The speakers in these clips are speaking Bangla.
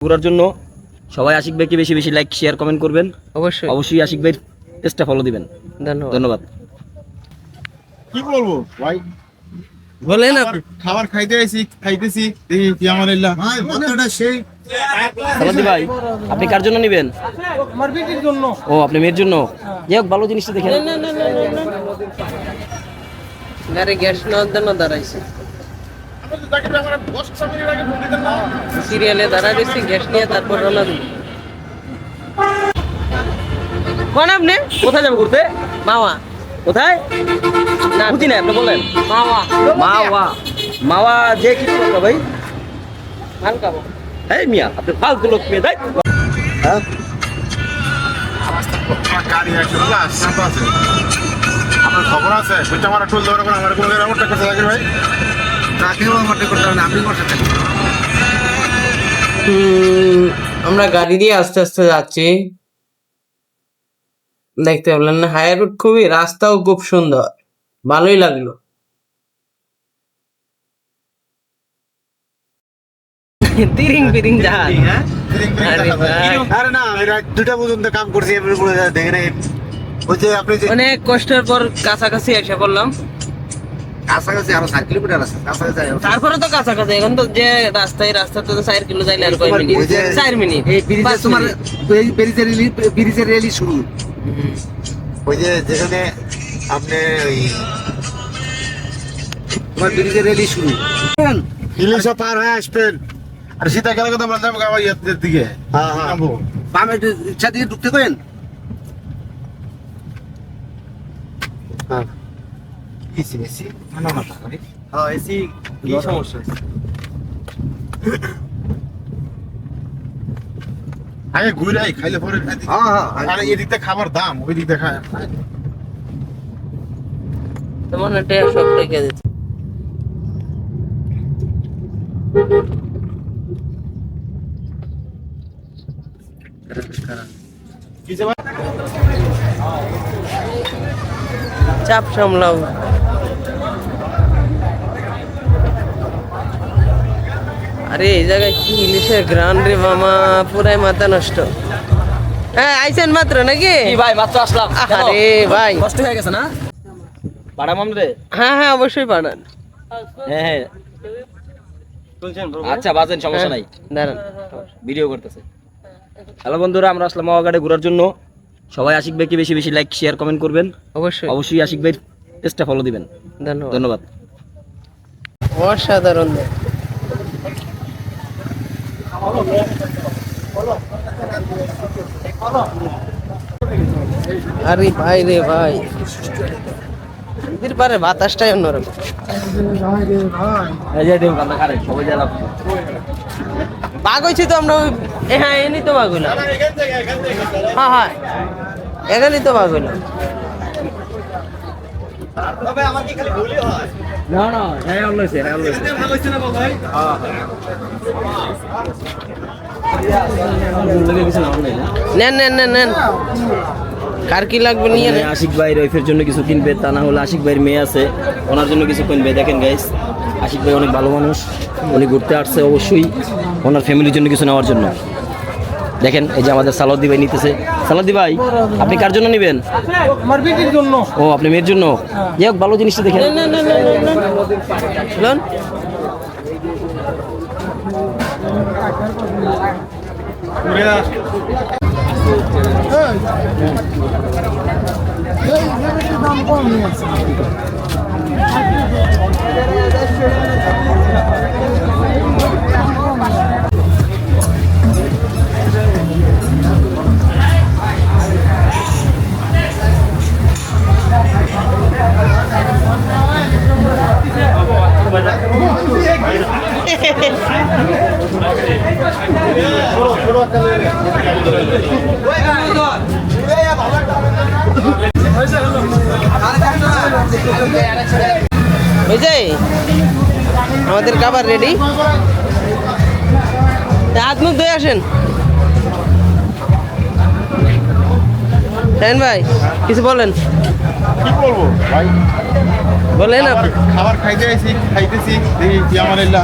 ঘোরার জন্য সবাই আশিক ভাইকে বেশি বেশি লাইক শেয়ার কমেন্ট করবেন। অবশ্যই। অবশ্যই আশিক ভাইয়ের পেজটা ফলো দিবেন। ধন্যবাদ। ধন্যবাদ। কি বলব? ভাই বলেন আপনি। খাবার খাইতে আইছি খাইতেছি। দেখি কি আমার ইল্লা ভাই মাথাটা সেই সালাদি ভাই আপনি কার জন্য নেবেন? আমার জন্য। ও আপনি মেয়ের জন্য? যাই হোক ভালো জিনিসটা দেখেন। গাড়ি গ্যাস নেওয়ার জন্য দাঁড়াইছে। সিরিয়ালে দাঁড়া দিচ্ছি গ্যাস নিয়ে তারপর রওনা দিই কোন আপনি কোথায় যাবেন ঘুরতে? মামা কোথায়? না বুঝি না আপনি বলেন মামা মাওয়া। মাওয়া যে কি করব ভাই? হালকা এই মিয়া আপনি ফালতু লোক মেয়ে তাই হ্যাঁ? আপনার খবর আছে? আমার টোল দেওয়ার আমার কোনো করতে ভাই। আমার করতে হবে আপনি করতে থাকি আমরা গাড়ি দিয়ে আস্তে আস্তে যাচ্ছি। দেখতে পেলেন না হাই রোড খুবই রাস্তাও খুব সুন্দর। ভালোই লাগল। তিরিং বিরিং জাহাজ আরে না এরা দুটা পর্যন্ত কাম করছি দেখে নেই। ওই যে আপনি অনেক কষ্টের পর কাছাকাছি এসে পড়লাম। কাছাকাছি আরও সাত কিলোমিটার আছে কাছাকাছি তারপরে তো কাছাকাছি এখন তো যে রাস্তায় রাস্তা তো চার কিলো যাইলে আর কয় মিনিট? চার মিনিট এই ব্রিজে তোমার ব্রিজের রেলি ব্রিজের রেলি শুরু। ওই যে যেখানে আপনি ওই তোমার ব্রিজের রেলি শুরু। ইলিশা পার হয়ে আসবেন। আর সীতা গেলে কথা দিকে। হ্যাঁ হ্যাঁ। বামে ইচ্ছা দিয়ে ঢুকতে করেন? AC AC? না না না করে হ্যাঁ এসি কি সমস্যা? আগে ঘুরে আই খাইলে পরে হ্যাঁ হ্যাঁ আর এদিক দিয়ে খাবার দাম ওই দিক দিয়ে খায়। তো মনে সব রেখে দিচ্ছে? চাপ সামলাও। আরে এই জায়গায় কি ইলিশের গ্রান রে মামা? পুরাই মাথা নষ্ট। হ্যাঁ আইছেন মাত্র নাকি? কি ভাই মাত্র আসলাম। আরে ভাই। কষ্ট হয়ে গেছে না? পাড়া মামলে হ্যাঁ হ্যাঁ অবশ্যই পাঠান হ্যাঁ হ্যাঁ। আচ্ছা বাজেন সমস্যা নাই। দাঁড়ান। ভিডিও করতেছে। হ্যালো বন্ধুরা আমরা আসলাম মাওয়াঘাটে ঘোরার জন্য। সবাই আশিক ভাইকে বেশি বেশি লাইক শেয়ার কমেন্ট করবেন। অবশ্যই। অবশ্যই আশিক ভাইয়ের পেজটা ফলো দিবেন। ধন্যবাদ। ধন্যবাদ। অসাধারণ। আরে ভাই রে ভাই। নদীর পারে বাতাসটাই অন্যরকম। বাঘ হয়েছি তো আমরা হ্যাঁ এনি তো বাঘ হইলাম। হ্যাঁ হ্যাঁ এখানেই তো বাঘ হইলাম। না না হ্যাঁ অন্য হয়েছে হ্যাঁ অন্য হয়েছে নেন নেন নেন নেন। কার কি লাগবে নিয়ে নেন। আশিক ভাই রইফের জন্য কিছু কিনবে তা না হলে আশিক ভাইয়ের মেয়ে আছে ওনার জন্য কিছু কিনবে। দেখেন গাইস আশিক ভাই অনেক ভালো মানুষ উনি ঘুরতে আসছে অবশ্যই ওনার ফ্যামিলির জন্য কিছু নেওয়ার জন্য। দেখেন, এই যে আমাদের সালাদি ভাই নিতেছে। সালাদি ভাই, আপনি কার জন্য নেবেন? ও, আপনি মেয়ের জন্য? যাই হোক, ভালো জিনিসটা দেখেন। দাম কম আছে আমাদের খাবার রেডি হাত মুখ ধুয়ে আসেন। শাহিন ভাই কিছু বলেন। কি বলব ভাই? বলেন আপনি। খাবার খাইতে আইছি খাইতেছি দেখি কি আমার ইল্লা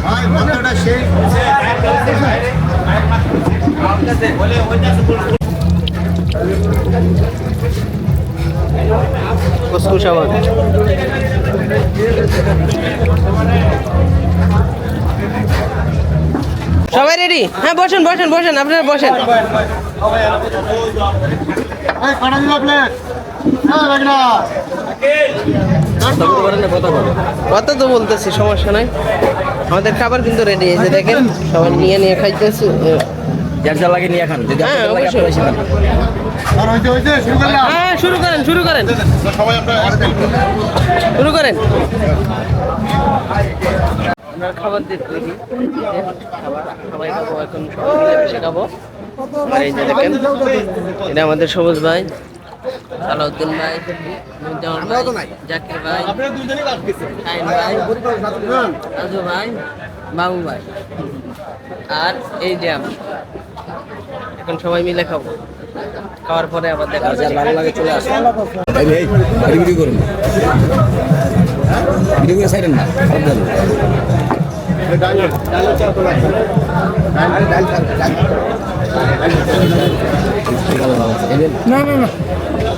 কুসকুস আবার সবাই রেডি হ্যাঁ বসেন বসেন বসেন আপনারা বসেন। কত তো বলতেছি সমস্যা নাই। আমাদের খাবার কিন্তু রেডি এই যে দেখেন সবাই নিয়ে নিয়ে খাইতেছে। যার যা লাগে নিয়ে খান যদি হ্যাঁ, শুরু হ্যাঁ শুরু করেন শুরু করেন। তো সবাই আমরা শুরু করেন। খাবার দিতে দেখি খাবার সবাই খাব এখন সবাই মিলে খাব। এই যে এটা আমাদের সবুজ ভাই সালাউদ্দিন ভাই জাকির ভাই ভাই রাজু ভাই বাবু ভাই আর এই যে আমি এখন সবাই মিলে খাব খাওয়ার পরে আবার দেখা যার ভালো লাগে চলে আসে ভাই ভাই ভিডিও ভিডিও করুন না না না না